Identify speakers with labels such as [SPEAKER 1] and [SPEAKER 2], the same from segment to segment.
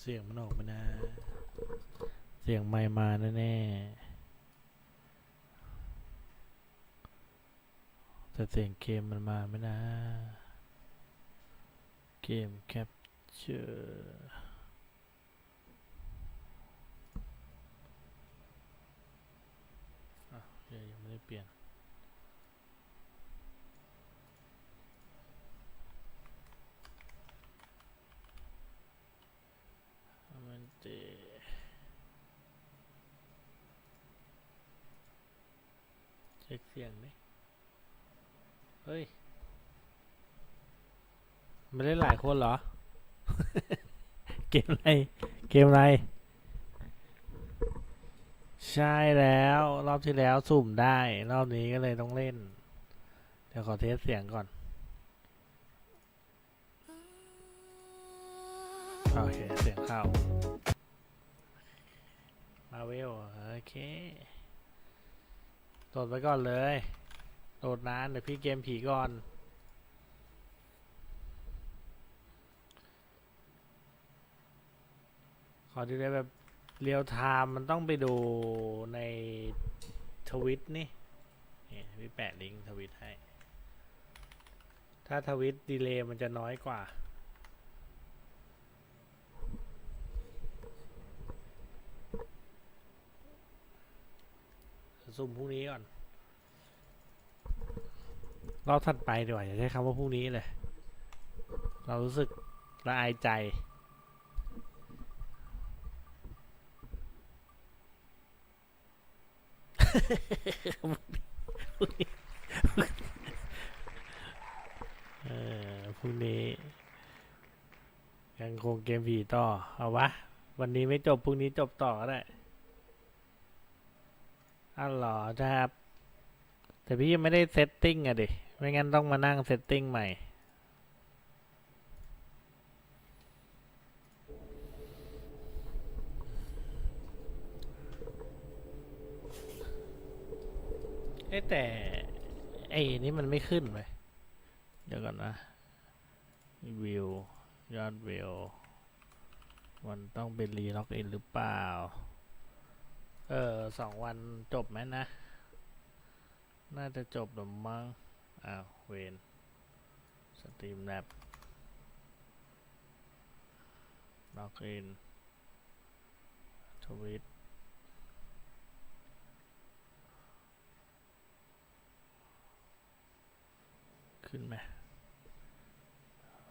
[SPEAKER 1] เสียงมันออกมานะ เสียงไม่มาแน่ๆแต่เสียงเกมมันมาไหมนะ เกมแคปเจอร์อะเดี๋ ยังไม่ได้เปลี่ยน มันเตเช็คเสียงดิเฮ้ย ไม่ได้หลายคนเหรอ เกมอะไร เกมอะไร ใช่แล้ว รอบที่แล้วสุ่มได้ รอบนี้ก็เลยต้องเล่น เดี๋ยวขอเทสเสียงก่อน โอเค เสียงเข้า มาเวล โอเค โหลดไว้ก่อนเลย โหลดนานเดี๋ยวพี่เกมผีก่อนขอดูได้แบบ เรียลไทม์มันต้องไปดูในทวิตนี่นี่พี่แปะลิงก์ทวิตให้ ถ้าทวิตดีเลย์มันจะน้อยกว่า ซุ่มพรุ่งนี้ก่อน รอบถัดไปดีกว่าอย่าใช้คำว่าพรุ่งนี้เลย เรารู้สึกละอายใจ เออพรุ่งนี้ยังคงเกมผีต่อ เอาวะ วันนี้ไม่จบพรุ่งนี้จบต่อก็ได้อ้าวเหรอครับ แต่พี่ยังไม่ได้เซตติ้งอะดิ ไม่งั้นต้องมานั่งเซตติ้งใหม่ เอ๊ะแต่ไอ้นี่มันไม่ขึ้นไปเดี๋ยวก่อนนะวิวยอดวิวมันต้องเป็นรีล็อกอินหรือเปล่า เออสองวันจบไหมนะ น่าจะจบหรือมั้งอ้าวเวนสตรีมแลบล็อกอินทวิต ขึ้นไหม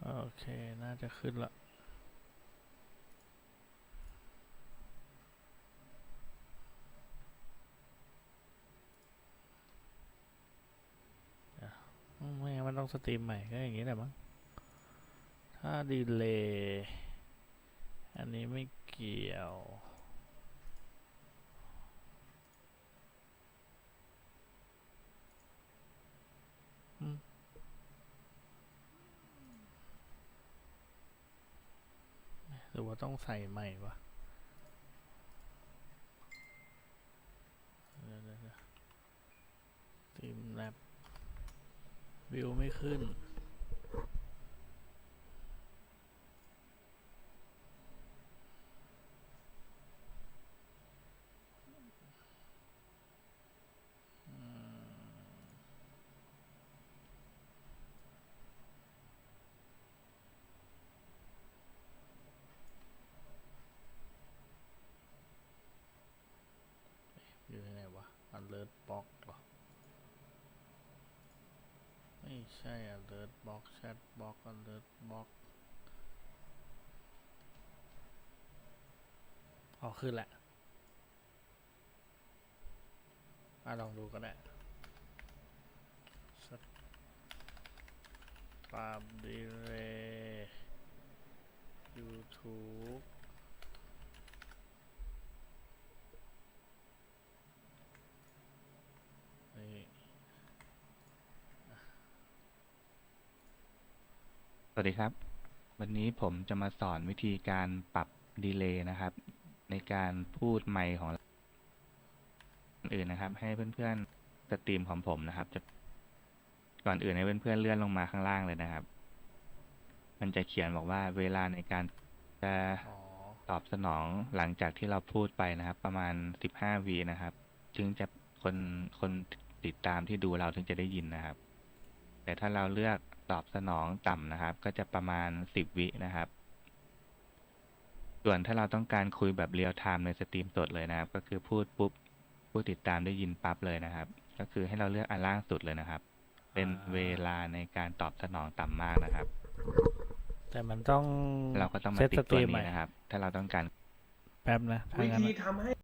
[SPEAKER 1] โอเค น่าจะขึ้นละไม่งั้นมันต้องสตรีมใหม่ก็อย่างนี้แหละมั้ง ถ้าดีเลย์ อันนี้ไม่เกี่ยว อืมห รือว่าต้องใส่ใหม่วะทีมแลบวิวไม่ขึ้น อืมอยู่ที่ไหนวะ alert box เหรอ ไม่ ใช่ alert box chat box alert บล็อ๋อขึ้นแหละมาลองดูก็ได้สปาบดีเรยูทูบ
[SPEAKER 2] ส วัสดีครับ วันนี้ผมจะมาสอนวิธีการปรับดีเลย์นะครับ ในการพูดไมค์ของคนอื่นนะครับ ให้เพื่อนๆสตรีมของผมนะครับ จะก่อนอื่นให้เพื่อนๆเลื่อนลงมาข้างล่างเลยนะครับ มันจะเขียนบอกว่าเวลาในการจะ
[SPEAKER 1] อ๋อ
[SPEAKER 2] ตอบสนองหลังจากที่เราพูดไปนะครับ ประมาณสิบห้าวีนะครับถึงจะคนคนติดตามที่ดูเราถึงจะได้ยินนะครับ แต่ถ้าเราเลือก ตอบสนองต่ำนะครับ ก็จะประมาณสิบวินะครับ ส่วนถ้าเราต้องการคุยแบบเรียลไทม์ในสตรีมสดเลยนะครับ ก็คือพูดปุ๊บผู้ติดตามได้ยินปั๊บเลยนะครับ ก็คือให้เราเลือกอันล่างสุดเลยนะครับ เป็นเวลาในการตอบสนองต่ำมากนะครับ
[SPEAKER 1] แต่มันต้อง
[SPEAKER 2] เราก็ต้องมา
[SPEAKER 1] เซต
[SPEAKER 2] ติ
[SPEAKER 1] ส
[SPEAKER 2] ด
[SPEAKER 1] ต
[SPEAKER 2] ตัว
[SPEAKER 1] รีมใหม่
[SPEAKER 2] นี้นะครับ ถ้าเราต้องการ
[SPEAKER 1] แป๊บนะถ้า
[SPEAKER 3] วิ
[SPEAKER 1] งั้น
[SPEAKER 3] ธี
[SPEAKER 1] อะ
[SPEAKER 3] ทำให้